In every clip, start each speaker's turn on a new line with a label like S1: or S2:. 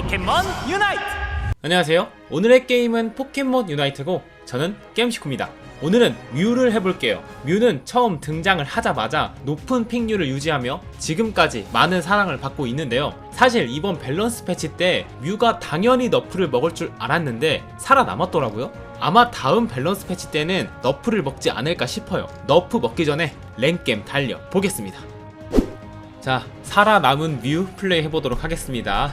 S1: 포켓몬 유나이트
S2: 안녕하세요. 오늘의 게임은 포켓몬 유나이트고 저는 게임시쿠입니다. 오늘은 뮤를 해볼게요. 뮤는 처음 등장을 하자마자 높은 픽률을 유지하며 지금까지 많은 사랑을 받고 있는데요. 사실 이번 밸런스 패치 때 뮤가 당연히 너프를 먹을 줄 알았는데 살아남았더라고요. 아마 다음 밸런스 패치 때는 너프를 먹지 않을까 싶어요. 너프 먹기 전에 랭겜 달려 보겠습니다. 자, 살아남은 뮤 플레이 해보도록 하겠습니다.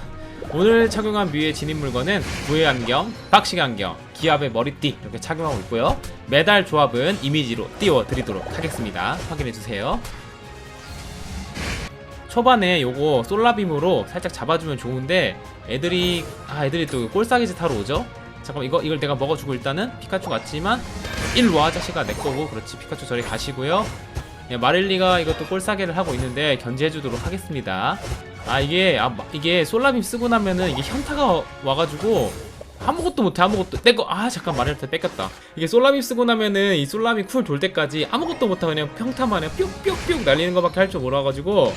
S2: 오늘 착용한 뮤의 진입 물건은 부의 안경, 박식 안경, 기압의 머리띠 이렇게 착용하고 있고요. 메달 조합은 이미지로 띄워드리도록 하겠습니다. 확인해주세요. 초반에 요거 솔라빔으로 살짝 잡아주면 좋은데 애들이 아 애들이 또 꼴싸기짓 하러 오죠? 잠깐 이거 이걸 내가 먹어주고 일단은 피카츄 같지만 일로와 자식아 내 거고 그렇지 피카츄 저리 가시고요. 예, 마릴리가 이것도 꼴싸개를 하고 있는데 견제해주도록 하겠습니다. 아 이게 아, 마- 이게 솔라빔 쓰고 나면은 이게 현타가 와가지고 아무것도 못해 아무것도. 내거 아 잠깐 마릴한테 뺏겼다. 이게 솔라빔 쓰고 나면은 이 솔라빔 쿨 돌 때까지 아무것도 못하고 그냥 평타만 해 뿅뿅뿅 날리는 거밖에 할 줄 몰라가지고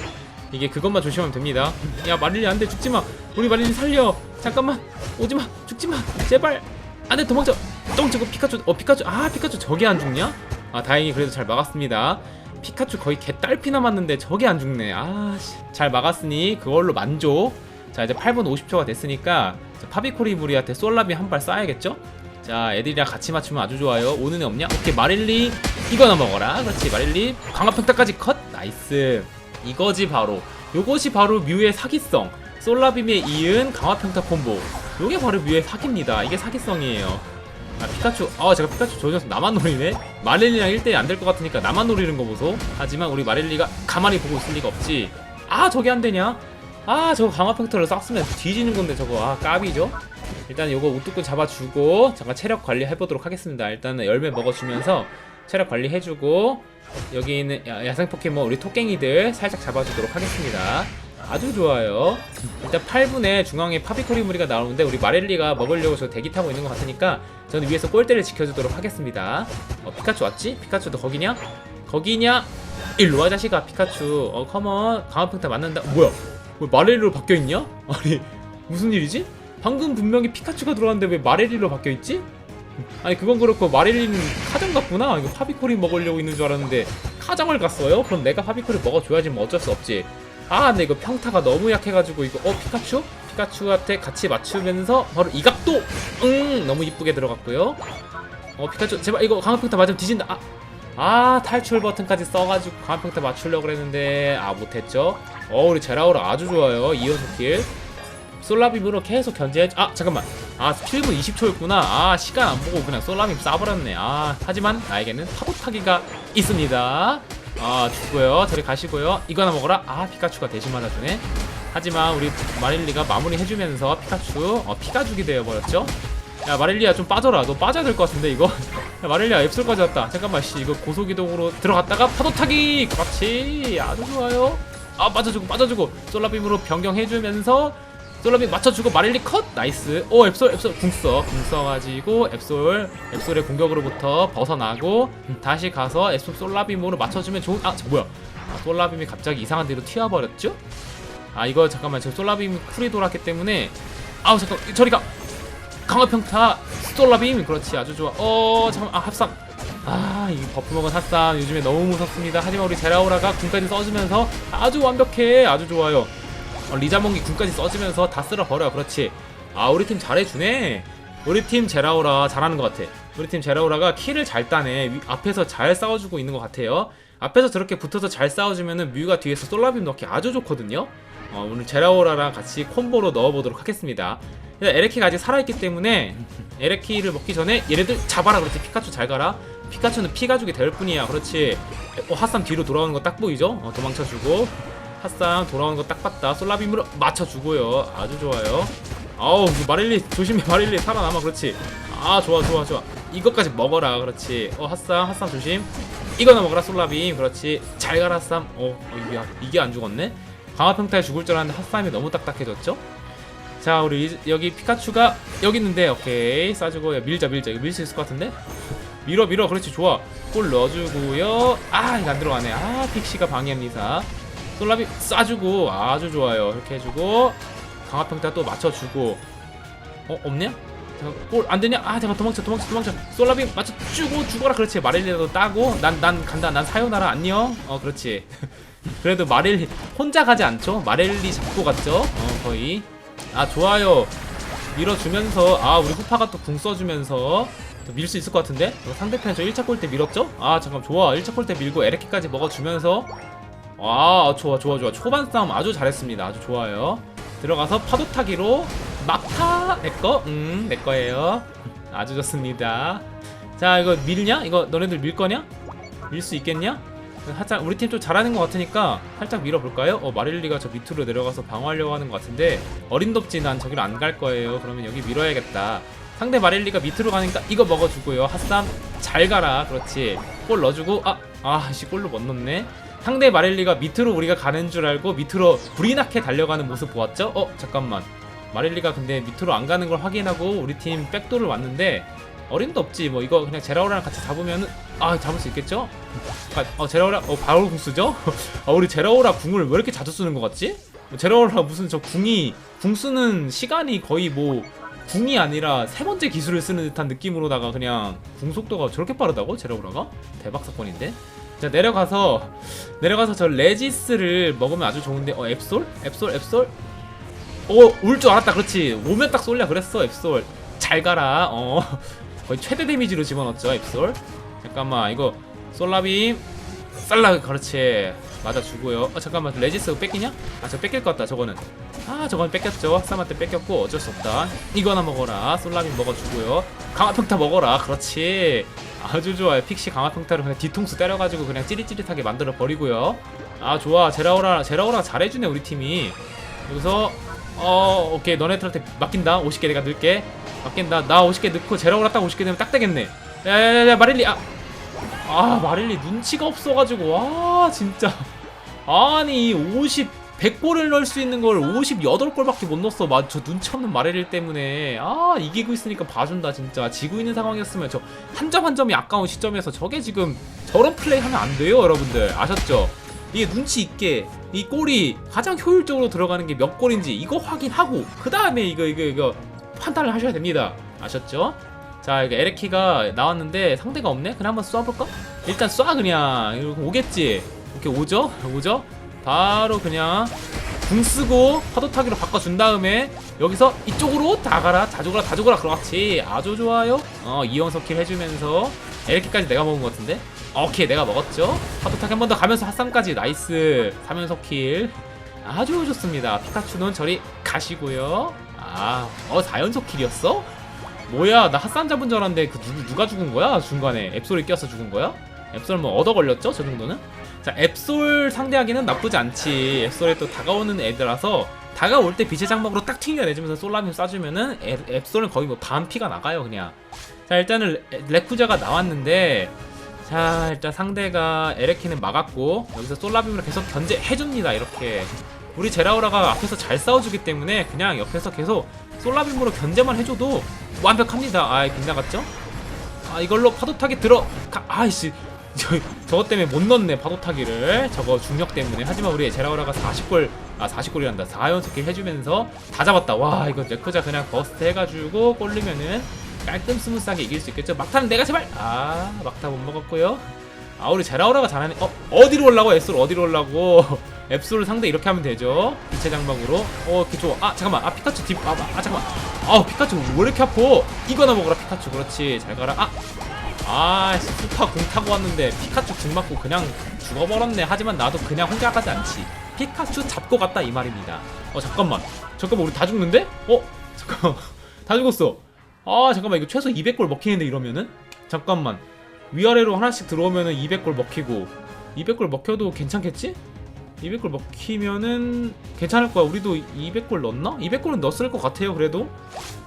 S2: 이게 그것만 조심하면 됩니다. 야 마릴리 안돼. 죽지마. 우리 마릴리 살려. 잠깐만. 오지마. 죽지마. 제발. 안돼. 도망쳐. 똥 저거 피카츄 어 피카츄. 아 피카츄 저게 안 죽냐? 아 다행히 그래도 잘 막았습니다. 피카츄 거의 개 딸피 남았는데 저게 안 죽네. 아씨. 잘 막았으니 그걸로 만족. 자 이제 8분 50초가 됐으니까 자, 파비코리브리한테 솔라비 한 발 쏴야겠죠? 자 애들이랑 같이 맞추면 아주 좋아요. 오는 애 없냐? 오케이 마릴리 이거나 먹어라. 그렇지 마릴리 강화평타까지 컷. 나이스. 이거지 바로. 요것이 바로 뮤의 사기성. 솔라빔에 이은 강화평타 콤보. 요게 바로 뮤의 사기입니다. 이게 사기성이에요. 아 피카츄 아 제가 피카츄 저 녀석 나만 노리네? 마릴리랑 1대1 안 될 것 같으니까 나만 노리는 거 보소. 하지만 우리 마릴리가 가만히 보고 있을 리가 없지. 아 저게 안 되냐? 아 저거 강화 팩터를 싹쓰면 뒤지는 건데 저거. 아 까비죠? 일단 요거 우뚝근 잡아주고 잠깐 체력 관리 해보도록 하겠습니다. 일단은 열매 먹어주면서 체력 관리 해주고 여기 있는 야- 야생 포켓몬 우리 토깽이들 살짝 잡아주도록 하겠습니다 아주 좋아요. 일단 8분에 중앙에 파비코리 무리가 나오는데 우리 마렐리가 먹으려고 저 대기 타고 있는 것 같으니까 저는 위에서 골대를 지켜주도록 하겠습니다. 어, 피카츄 왔지? 피카츄 너 거기냐? 거기냐? 일로 와 자식아 피카츄. 어 컴온 강화평타 맞는다. 뭐야? 왜 마렐리로 바뀌어 있냐? 아니 무슨 일이지? 방금 분명히 피카츄가 들어왔는데 왜 마렐리로 바뀌어 있지? 아니 그건 그렇고 마릴리는 카정 같구나 이거 파비코리 먹으려고 있는 줄 알았는데 카정을 갔어요? 그럼 내가 파비코리 먹어줘야지 뭐 어쩔 수 없지 아 근데 이거 평타가 너무 약해가지고 이거 어 피카츄? 피카츄한테 같이 맞추면서 바로 이 각도! 응! 너무 이쁘게 들어갔고요. 어 피카츄 제발 이거 강화평타 맞으면 뒤진다. 아, 아 탈출 버튼까지 써가지고 강화평타 맞추려고 그랬는데 아 못했죠. 어 우리 제라우라 아주 좋아요 이연속 킬. 솔라빔으로 계속 견제해 아 잠깐만. 아 7분 20초였구나. 아 시간 안 보고 그냥 솔라빔 쏴버렸네. 아 하지만 나에게는 파도 타기가 있습니다 아 죽고요. 저리 가시고요. 이거 하나 먹어라. 아 피카츄가 대신 맞아주네. 하지만 우리 마릴리가 마무리 해주면서 피카츄 어 피가죽이 되어버렸죠? 야 마릴리야 좀 빠져라. 너 빠져야 될 것 같은데 이거? 야 마릴리야 앱솔까지 왔다. 잠깐만 씨 이거 고속이동으로 들어갔다가 파도 타기! 그렇지. 아주 좋아요. 아 빠져주고 빠져주고. 솔라빔으로 변경해주면서 솔라빔 맞춰주고 마릴리 컷? 나이스. 오 앱솔 앱솔. 궁써. 궁 써가지고 앱솔 앱솔의 공격으로부터 벗어나고 음, 다시 가서 앱솔 솔라빔으로 맞춰주면 좋은 아저 뭐야? 아, 솔라빔이 갑자기 이상한 데로 튀어버렸죠? 아 이거 잠깐만. 저 솔라빔 쿨이 돌았기 때문에 아우 잠깐 저리 가! 강화평타 솔라빔? 그렇지. 아주 좋아. 어 잠깐 아 합산 아이 버프 먹은 핫산 요즘에 너무 무섭습니다. 하지만 우리 제라오라가 궁까지 써주면서 아주 완벽해. 아주 좋아요 어, 리자몽기 궁까지 써주면서 다 쓸어버려. 그렇지. 아 우리 팀 잘해주네. 우리 팀 제라오라 잘하는 것 같아. 우리 팀 제라오라가 킬을 잘 따네. 위- 앞에서 잘 싸워주고 있는 것 같아요. 앞에서 저렇게 붙어서 잘 싸워주면은 뮤가 뒤에서 솔라빔 넣기 아주 좋거든요. 어, 오늘 제라오라랑 같이 콤보로 넣어보도록 하겠습니다. 에레키가 아직 살아있기 때문에 에레키를 먹기 전에 얘네들 잡아라. 그렇지. 피카츄 잘 가라. 피카츄는 피가죽이 될 뿐이야. 그렇지. 어, 핫삼 뒤로 돌아오는 거 딱 보이죠? 어, 도망쳐주고 핫삼 돌아오는 거 딱 봤다. 솔라빔으로 맞춰주고요. 아주 좋아요. 아우 그 마릴리 조심해. 마릴리 살아남아. 그렇지. 아 좋아 좋아 좋아. 이것까지 먹어라. 그렇지. 어 핫삼 핫삼 조심. 이거나 먹어라 솔라빔. 그렇지. 잘 가라 핫삼 어, 어 이게, 이게 안 죽었네? 강화평타에 죽을 줄 알았는데 핫삼이 너무 딱딱해졌죠? 자 우리 이- 여기 피카츄가 여기 있는데 오케이. 쏴주고 야, 밀자 밀자. 이거 밀 수 있을 것 같은데? 밀어 밀어. 그렇지 좋아. 골 넣어주고요. 아 이거 안 들어가네. 아 픽시가 방해합니다 솔라비 쏴주고 아주 좋아요 이렇게 해주고 강화평타 또 맞춰주고 어 없냐? 골 안되냐? 아 잠깐 도망쳐 도망쳐 도망쳐 솔라빔 맞춰주고 죽어라 그렇지 마릴리라도 따고 난 난 간다 난 사요나라 안녕 어 그렇지 그래도 마릴리 혼자 가지 않죠? 마릴리 잡고 갔죠? 어 거의 아 좋아요 밀어주면서 아 우리 후파가 또 궁 써주면서 밀 수 있을 것 같은데? 어, 상대편 저 1차 골 때 밀었죠? 아 잠깐 좋아 1차 골 때 밀고 에레키까지 먹어주면서 아 좋아 좋아 좋아. 초반 싸움 아주 잘했습니다. 아주 좋아요. 들어가서 파도 타기로 막타! 내꺼? 음 내꺼예요. 아주 좋습니다. 자 이거 밀냐? 이거 너네들 밀 거냐? 밀 수 있겠냐? 살짝 우리 팀 좀 잘하는 것 같으니까 살짝 밀어볼까요? 어 마릴리가 저 밑으로 내려가서 방어하려고 하는 것 같은데 어림덥지 난 저기로 안 갈 거예요. 그러면 여기 밀어야겠다. 상대 마릴리가 밑으로 가니까 이거 먹어주고요. 핫삼 잘 가라. 그렇지. 골 넣어주고 아 아씨 골로 못 넣네 상대 마릴리가 밑으로 우리가 가는 줄 알고 밑으로 불이 나게 달려가는 모습 보았죠? 어 잠깐만 마릴리가 근데 밑으로 안 가는 걸 확인하고 우리 팀 백도를 왔는데 어림도 없지 뭐 이거 그냥 제라오라랑 같이 잡으면은 아 잡을 수 있겠죠? 아, 어 제라오라 어 바로 궁 쓰죠? 아 우리 제라오라 궁을 왜 이렇게 자주 쓰는 것 같지? 뭐 제라오라 무슨 저 궁이 궁 쓰는 시간이 거의 뭐 궁이 아니라 세 번째 기술을 쓰는 듯한 느낌으로다가 그냥 궁 속도가 저렇게 빠르다고 제라오라가 대박 사건인데 자 내려가서 내려가서 저 레지스를 먹으면 아주 좋은데 어 앱솔? 앱솔 앱솔? 어올 줄 알았다. 그렇지. 오면 딱 쏠려. 그랬어 앱솔. 잘 가라. 어. 거의 최대 데미지로 집어넣었죠 앱솔. 잠깐만 이거 솔라빔. 쌀라 그렇지 맞아주고요. 어 잠깐만 레지스 뺏기냐? 아 저 뺏길 것 같다 저거는. 아 저건 뺏겼죠. 핫삼한테 뺏겼고 어쩔 수 없다. 이거나 먹어라. 솔라빔 먹어주고요. 강화평타 먹어라. 그렇지. 아주 좋아요. 픽시 강화평타를 그냥 뒤통수 때려가지고 그냥 찌릿찌릿하게 만들어 버리고요. 아 좋아. 제라오라 제라오라 잘해주네 우리 팀이. 여기서 어 오케이. 너네들한테 맡긴다. 50개 내가 넣을게. 맡긴다. 나 50개 넣고 제라오라 딱 50개 되면 딱 되겠네. 야야야 마릴리. 아 아 마릴리 눈치가 없어가지고 와 진짜. 아니 50 100골을 넣을 수 있는 걸 58골밖에 못 넣었어. 마, 저 눈치 없는 마릴리 때문에. 아 이기고 있으니까 봐준다 진짜. 지고 있는 상황이었으면 저 한점한 점이 아까운 시점에서 저게 지금 저런 플레이 하면 안 돼요 여러분들. 아셨죠? 이게 눈치 있게 이 골이 가장 효율적으로 들어가는 게 몇 골인지 이거 확인하고 그 다음에 이거 이거 이거 판단을 하셔야 됩니다. 아셨죠? 자 이거 에레키가 나왔는데 상대가 없네? 그냥 한번 쏴볼까? 일단 쏴 그냥. 이거 오겠지? 오케이 오죠? 오죠? 바로 그냥 궁 쓰고 파도 타기로 바꿔준 다음에 여기서 이쪽으로 다 가라. 다 죽어라 그렇지. 아주 좋아요. 어 이연석 킬 해주면서 에레키까지 내가 먹은 것 같은데? 오케이 내가 먹었죠? 파도 타기 한 번 더 가면서 핫삼까지. 나이스. 3연속 킬. 아주 좋습니다. 피카츄는 저리 가시고요. 아어 4연속 킬이었어? 뭐야 나 핫산 잡은 줄 알았는데 그 누구 누가 죽은 거야? 중간에 앱솔이 껴서 죽은 거야? 앱솔 뭐 얻어 걸렸죠? 저 정도는? 자 앱솔 상대하기는 나쁘지 않지. 앱솔에 또 다가오는 애들라서 다가올 때 빛의 장막으로 딱 튕겨내주면서 솔라빔 쏴주면은 앱, 앱솔은 거의 뭐 반 피가 나가요 그냥. 자 일단은 레- 레쿠자가 나왔는데 자 일단 상대가 에레키는 막았고 여기서 솔라빔으로 계속 견제해줍니다 이렇게. 우리 제라우라가 앞에서 잘 싸워주기 때문에 그냥 옆에서 계속 솔라빔으로 견제만 해줘도 완벽합니다. 아 빗나갔죠? 아 이걸로 파도 타기 들어. 가, 아이씨. 저, 저것 때문에 못 넣네 파도 타기를. 저거 중력 때문에. 하지만 우리 제라우라가 40골 아 40골이란다. 4연속킬 해주면서 다 잡았다. 와 이거 레크자 그냥 버스트 해가지고 꼴리면은 깔끔 스무스하게 이길 수 있겠죠? 막타는 내가 제발! 아 막타 못 먹었고요. 아 우리 제라우라가 잘하네. 어 어디로 올라고? 앱솔 어디로 올라고 앱솔 상대 이렇게 하면 되죠. 빛의 장막으로. 어 좋아 아 잠깐만. 아 피카츄 딥 아, 아 잠깐만. 아 피카츄 왜 이렇게 아파? 이거나 먹어라 피카츄. 그렇지. 잘 가라. 아 아, 스파 공 타고 왔는데 피카츄 궁 맞고 그냥 죽어버렸네. 하지만 나도 그냥 혼자 가지 않지. 피카츄 잡고 갔다 이 말입니다. 어 잠깐만, 잠깐만 우리 다 죽는데? 어 잠깐만. 다 죽었어. 아 잠깐만. 이거 최소 200골 먹히는데 이러면은? 잠깐만. 위아래로 하나씩 들어오면은 200골 먹히고. 200골 먹혀도 괜찮겠지? 200골 먹히면은 괜찮을 거야. 우리도 200골 넣었나? 200골은 넣었을 것 같아요. 그래도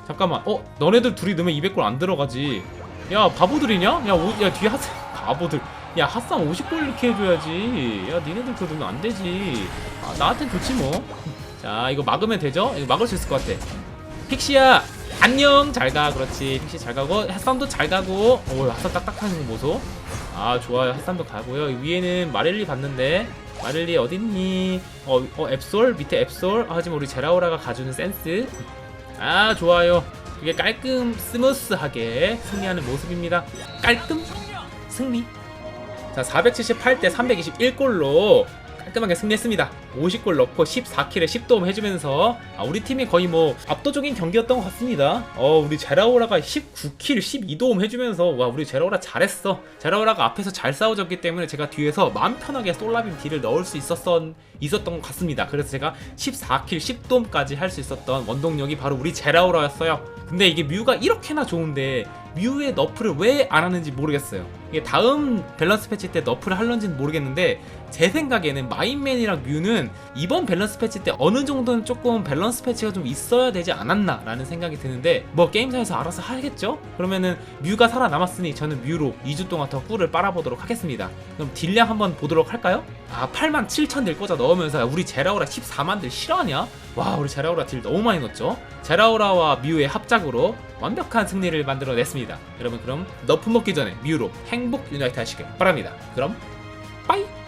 S2: 잠깐만. 어 너네들 둘이 넣으면 200골 안 들어가지. 야 바보들이냐? 야, 오, 야 뒤에 핫산 바보들 야 핫산 50골 이렇게 해줘야지 야 니네들 그거 넣으면 안 되지 아, 나한텐 좋지 뭐 자 이거 막으면 되죠? 이거 막을 수 있을 것 같아 픽시야 안녕 잘 가 그렇지 픽시 잘 가고 핫산도 잘 가고 오 핫산 딱딱한 모소 아 좋아요 핫산도 가고요 위에는 마렐리 봤는데 마를리 어딨니? 어, 어 앱솔 밑에 앱솔. 아, 하지만 우리 제라오라가 가주는 센스. 아 좋아요. 이게 깔끔 스무스하게 승리하는 모습입니다. 깔끔 승리. 자 478대 321골로 깔끔하게 승리했습니다. 50골 넣고 14킬에 10도움 해주면서 아, 우리 팀이 거의 뭐 압도적인 경기였던 것 같습니다. 어 우리 제라오라가 19킬 12도움 해주면서 와 우리 제라오라 잘했어. 제라오라가 앞에서 잘 싸워줬기 때문에 제가 뒤에서 마음 편하게 솔라빔 딜을 넣을 수 있었던 있었던 것 같습니다. 그래서 제가 14킬 10도움까지 할 수 있었던 원동력이 바로 우리 제라오라였어요. 근데 이게 뮤가 이렇게나 좋은데 뮤의 너프를 왜 안 하는지 모르겠어요. 이게 다음 밸런스 패치 때 너프를 할런지는 모르겠는데 제 생각에는 마인맨이랑 뮤는 이번 밸런스 패치 때 어느 정도는 조금 밸런스 패치가 좀 있어야 되지 않았나 라는 생각이 드는데 뭐 게임사에서 알아서 하겠죠? 그러면은 뮤가 살아남았으니 저는 뮤로 2주 동안 더 꿀을 빨아보도록 하겠습니다. 그럼 딜량 한번 보도록 할까요? 아 8만 7천 딜 꽂아 넣으면서 우리 제라오라 14만 딜 실화냐? 와 우리 제라오라 딜 너무 많이 넣었죠? 제라오라와 뮤의 합작으로 완벽한 승리를 만들어냈습니다. 여러분 그럼 너프 먹기 전에 뮤로 행복 유나이트 하시길 바랍니다. 그럼 빠이!